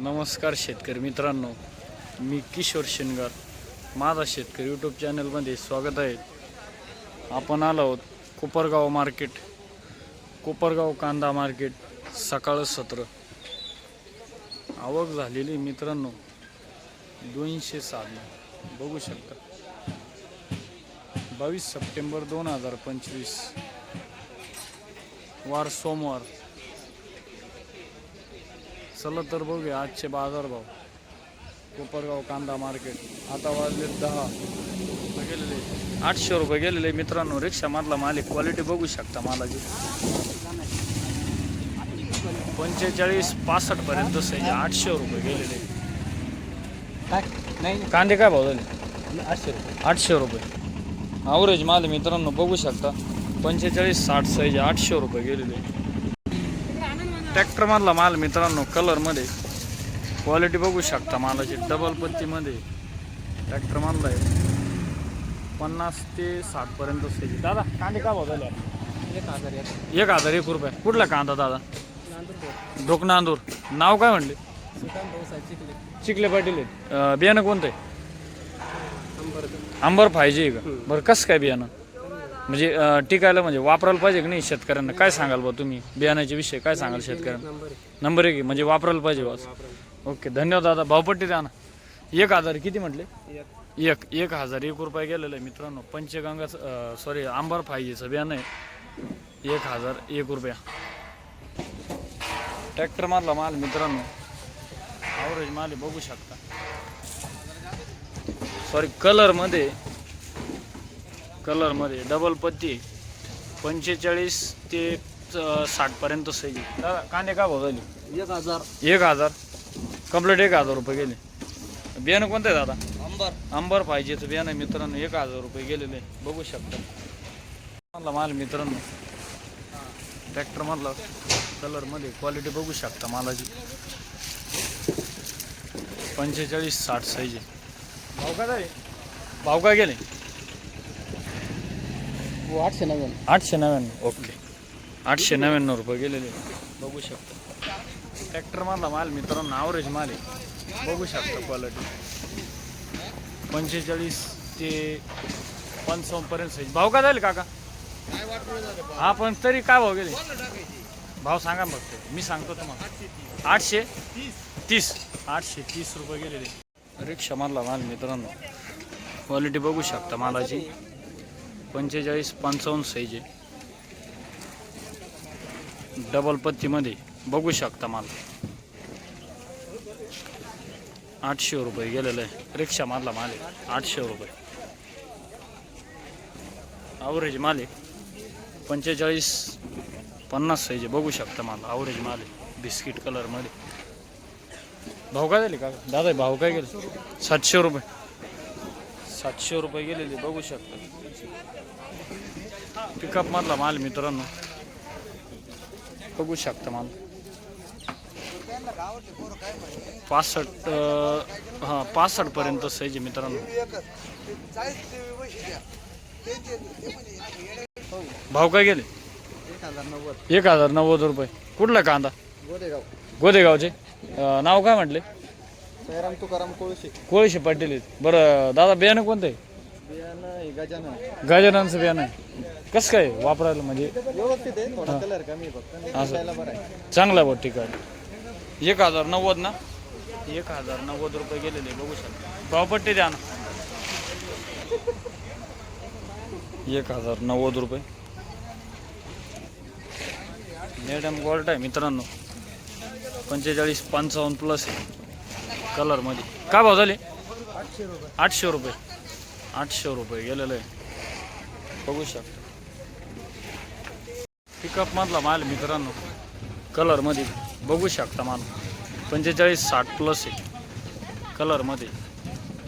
नमस्कार शेतकरी मित्रांनो मी किशोर शिनगार. माझा शेतकरी यूट्यूब चॅनलमध्ये स्वागत आहे. आपण आलो आहोत कोपरगाव मार्केट कोपरगाव कांदा मार्केट सकाळ सत्र. आवक झालेली मित्रांनो दोनशे सात बघू शकता. बावीस सप्टेंबर दोन हजार पंचवीस. वार सोमवार. चला तर बघूया आजचे बाजारभाव कोपरगाव कांदा मार्केट. आता वाजले दहा. गेलेले आठशे रुपये गेलेले मित्रांनो. रिक्षामधला मालिक क्वालिटी बघू शकता मालाची. पंचेचाळीस पासष्ट पर्यंत आठशे रुपये गेलेले. काय? नाही. कांदे काय भाव झाले? आठशे रुपये. आठशे रुपये. ॲव्हरेज माल मित्रांनो बघू शकता. पंचेचाळीस साठ साईज आठशे रुपये गेलेले. ट्रॅक्टर मधला माल मित्रांनो कलरमध्ये. क्वालिटी बघू शकता मालाची. डबल पत्तीमध्ये ट्रॅक्टर मधला आहे. पन्नास ते साठ पर्यंत दादा कांदे काय भाव झाले? एक हजार एक रुपये. कुठला कांदा दादा? नांदूर. डोकनांदूर नाव काय म्हणले? चिखले पाटील बियाणं कोणतं आहे? अंबर अंबर पाहिजे का बरं कसं काय बियाणं? म्हणजे अं, टिकायला म्हणजे वापरायला पाहिजे की नाही शेतकऱ्यांना? काय सांगाल बा तुम्ही? बियाण्याच्या विषय काय सांगाल शेतकऱ्यांना? नंबर एक. आहे, म्हणजे वापरायला पाहिजे बस ओके धन्यवाद दादा. भावपट्टी द्या ना. एक हजार किती म्हटले? एक. एक हजार. एक रुपये गेलेलं आहे मित्रांनो. पंचगंगा सॉरी आंबर फायजीचं बियाणं आहे. एक हजार एक रुपया. ट्रॅक्टर मारला माल मित्रांनो. ॲव्हरेज माल आहे बघू शकता. सॉरी कलरमध्ये कलरमध्ये डबल पत्ती पंचेचाळीस ते साठपर्यंत सही दादा कांदे का भाव झाले एक हजार. एक हजार. कंप्लीट एक हजार रुपये गेले. बियाणं कोणतं आहे दादा? अंबर. अंबर पाहिजेचं बियाणं मित्रांनो. एक हजार रुपये गेलेले. आहे. बघू शकता. मधला माल मित्रांनो. ट्रॅक्टर मधला कलरमध्ये क्वालिटी बघू शकता मालाची. पंचेचाळीस साठ साईज आहे भाव काय झाले भाव काय गेले? हो आठशे नव्याण्णव. आठशे नव्याण्णव ओके. आठशे नव्याण्णव रुपये गेलेले. बघू शकता. ट्रॅक्टर मधला माल मित्रांनो ॲव्हरेज माल आहे. बघू शकता क्वालिटी पंचेचाळीस ते पंचावन्नपर्यंत साईज भाव काय झाले काका? हा पण तरी काय भाव गेले? भाव सांगा फक्त. मी सांगतो तुम्हाला. आठशे तीस. आठशे तीस रुपये गेलेले. रिक्षा मारला माल मित्रांनो. क्वालिटी बघू शकता मालाची. पंचेचाळीस पंचावन्न साईज. आहे डबल पत्तीमध्ये बघू शकता माल. आठशे रुपये गेलेलं आहे. रिक्षा मारला माल आहे. आठशे रुपये. आवरेज माल आहे. पंचेचाळीस पन्नास साईज आहे बघू शकता माल. आवरेज माल आहे. बिस्किट कलरमध्ये भाव काय झाले का? दादा भाव काय गेले? सातशे रुपये. सातशे रुपये गेलेले बघू शकता. पिकअप मधला माल मित्रांनो. बघू शकता माल. पासष्ट हा पासष्ट पर्यंत आहे मित्रांनो. भाव काय गेले? एक हजार नव्वद रुपये. कुठला कांदा? गोदेगाव. गोदेगावचे. नाव काय म्हटले? सैराम तुकाराम कोळशे. कोळशे पाटील आहेत. बरं दादा बियाणं कोणतं? आहे बियाणं हे गजानन. गजाननचं बियाणं आहे. कसं काय वापरायला म्हणजे? व्यवस्थित आहे थोडा कलर कमी आहे फक्त नाही असं. दिसायला बरं आहे. चांगला बघ ठिकाण एक हजार नव्वद ना? एक हजार नव्वद रुपये गेलेले बघू शकता. भावपट्टी द्या ना. एक हजार नव्वद रुपये. मॅडम गोल्ड आहे मित्रांनो. पंचेचाळीस पंचावन्न प्लस आहे. कलरमध्ये. काय भाव झाले? आठशे रुपये. आठशे रुपये गेलेलं. आहे बघू शकता. पिकअप मधला माल मित्रांनो कलरमध्ये बघू शकता माल. पंचेचाळीस साठ प्लस आहे. कलरमध्ये.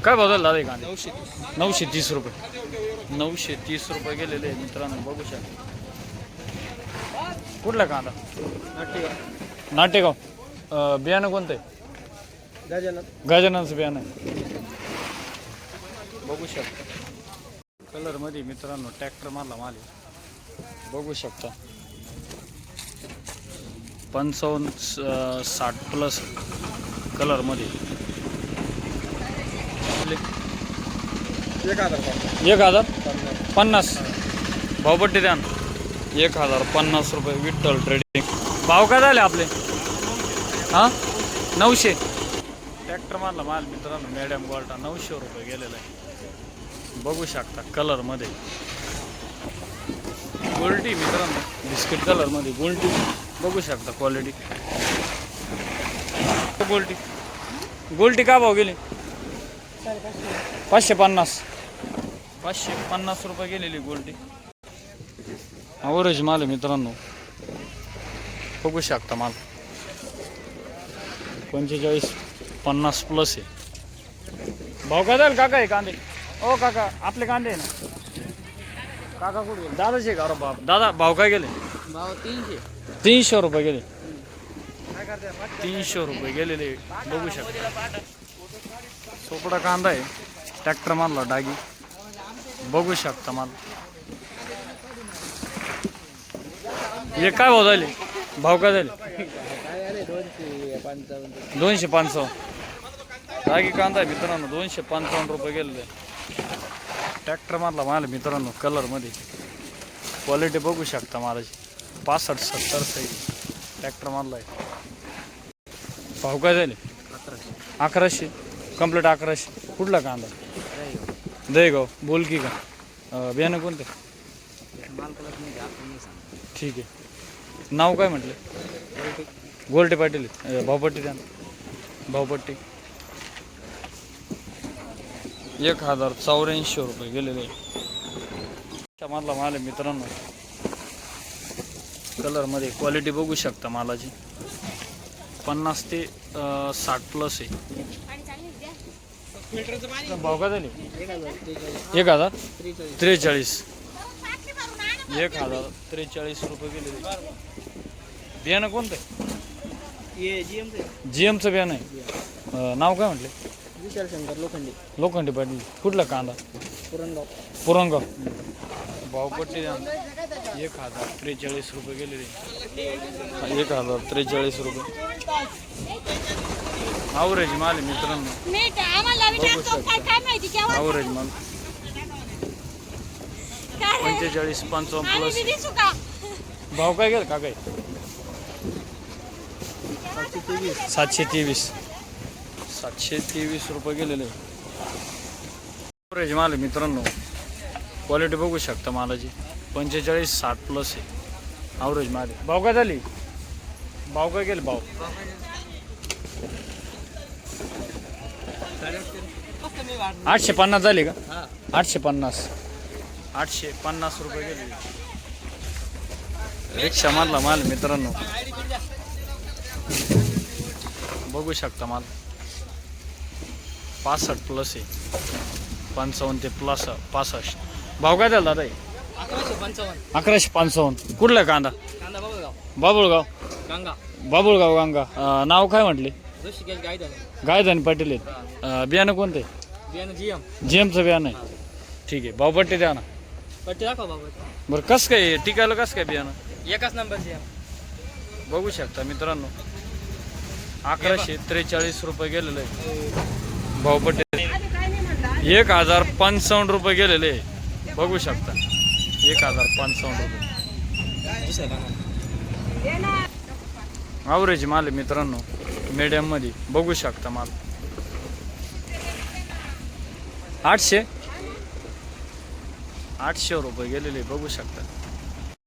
काय भाव झाला दादा कांदे? नऊशे तीस. नऊशे तीस रुपये. नऊशे तीस रुपये गेलेले आहे मित्रांनो बघू शकता. कुठला कांदा? नाटेगाव अं, बियाणं कोणतं आहे? गजानन. गजाननचं बियाणं आहे बघू शकता. कलरमध्ये मित्रांनो ट्रॅक्टर मारला माल आहे. बघू शकता. पंचावन्न स- साठ प्लस कलरमध्ये. एक हजार एक हजार? पन्नास. पन्नास. भावपट्टी द्या ना. एक हजार पन्नास रुपये विठ्ठल ट्रेडिंग भाव काय झाले आपले? हां? नऊशे. ट्रॅक्टर मारला माल मित्रांनो मॅडम गोल्टा नऊशे रुपये गेलेला आहे बघू शकता कलरमध्ये गोल्टी मित्रांनो बिस्किट कलरमध्ये गोल्टी बघू शकता क्वालिटी गोल्टी गोल्टी का भाव गेली पाचशे पन्नास पाचशे पन्नास रुपये गेलेली गोल्टी अवरेज माल आहे मित्रांनो बघू शकता माल पंचेचाळीस पन्नास प्लस आहे. भाव काय जाईल काका आहे कांदे. ओ काका आपले कांदे आहे ना. काका कुठे गेले? दादाचे का? अरे बाप. दादा भाव काय गेले? भाव तीनशे. तीनशे रुपये गेले. तीनशे रुपये गेलेले बघू शकता. सोपडा कांदा आहे. ट्रॅक्टर मारला डागी. बघू शकता माल. हे काय भाव झाले? भाव काय झाले? दोनशे पंचावन्न. रागी कांदा आहे मित्रांनो. दोनशे पंचावन्न रुपये गेलेले. ट्रॅक्टर मारला माल मित्रांनो कलरमध्ये. क्वालिटी बघू शकता मालाची. पासष्ट सत्तर साईज ट्रॅक्टर मारला आहे. भाव काय झाले? अकराशे. अकराशे कंप्लीट अकराशे. कुठला कांदा? दहीगाव. बोल की का? बियाणं कोणते? ठीक आहे. नाव काय म्हटले? गोलटे पाटील. भाऊपट्टी भावपट्टी द्या भावपट्टी. एक हजार चौऱ्याऐंशी रुपये गेलेले. मारला माल आहे मित्रांनो. कलरमध्ये क्वालिटी बघू शकता मालाची. पन्नास ते साठ प्लस आहे. भाव काय झाले एक हजार? त्रेचाळीस. एक हजार त्रेचाळीस रुपये गेले बियाणं कोणतं जी एमचे बियाणं आहे. नाव काय म्हटले? विशाल शंकर लोखंडी. लोखंडी पाटील. कुठला कांदा? पुरणगाव पुरंगाव भावपट्टी. एक हजार त्रेचाळीस रुपये गेलेले एक हजार त्रेचाळीस रुपये. आवरेज माल आहे मित्रांनो. आवरेज माल काय रे? पंचेचाळीस पंचावन्न प्लस भाव काय गेला का काय? सातशे तेवीस. सातशे तेवीस रुपये गेलेले. ॲव्हरेज माल मित्रांनो. क्वालिटी बघू शकता मालाची. पंचेचाळीस साठ प्लस आहे. ॲव्हरेज माल भाव काय झाली? भाव काय गेले? भाव. आठशे पन्नास झाली का? आठशे पन्नास. आठशे पन्नास रुपये गेले. रिक्षा मारला माल मित्रांनो. बघू शकता माल. पासष्ट प्लस आहे. पंचावन्न ते प्लस पासष्ट. भाव काय झाला दादा? अकराशे पंचावन्न. अकराशे पंचावन्न. कुठला कांदा? कांदा बाबूगाव बाबुळगाव? गंगा. बाबुळगाव गंगा. अं, नाव काय म्हटले? ऋषिकेश गायधन. गायधन पाटील आहेत. अं, बियाणं कोणतं? बियाणं जी एम. जेमचं बियाणं आहे. ठीक आहे. भावपट्टी द्या ना. पट्टी दाखवा बाबा बरं कसं काय? टिकायला कसं काय बियाणं? एकाच नंबर जी एम बघू शकता मित्रांनो. अकराशे त्रेचाळीस रुपये गेलेले आहे भावपट्टी एक हजार पंचावन्न रुपये गेलेले. बघू शकता. एक हजार पंचावन्न रुपये. आवरेज माल मित्रांनो. मित्रांनो मीडियममध्ये बघू शकता माल. आठशे? आठशे रुपये गेलेले. बघू शकता.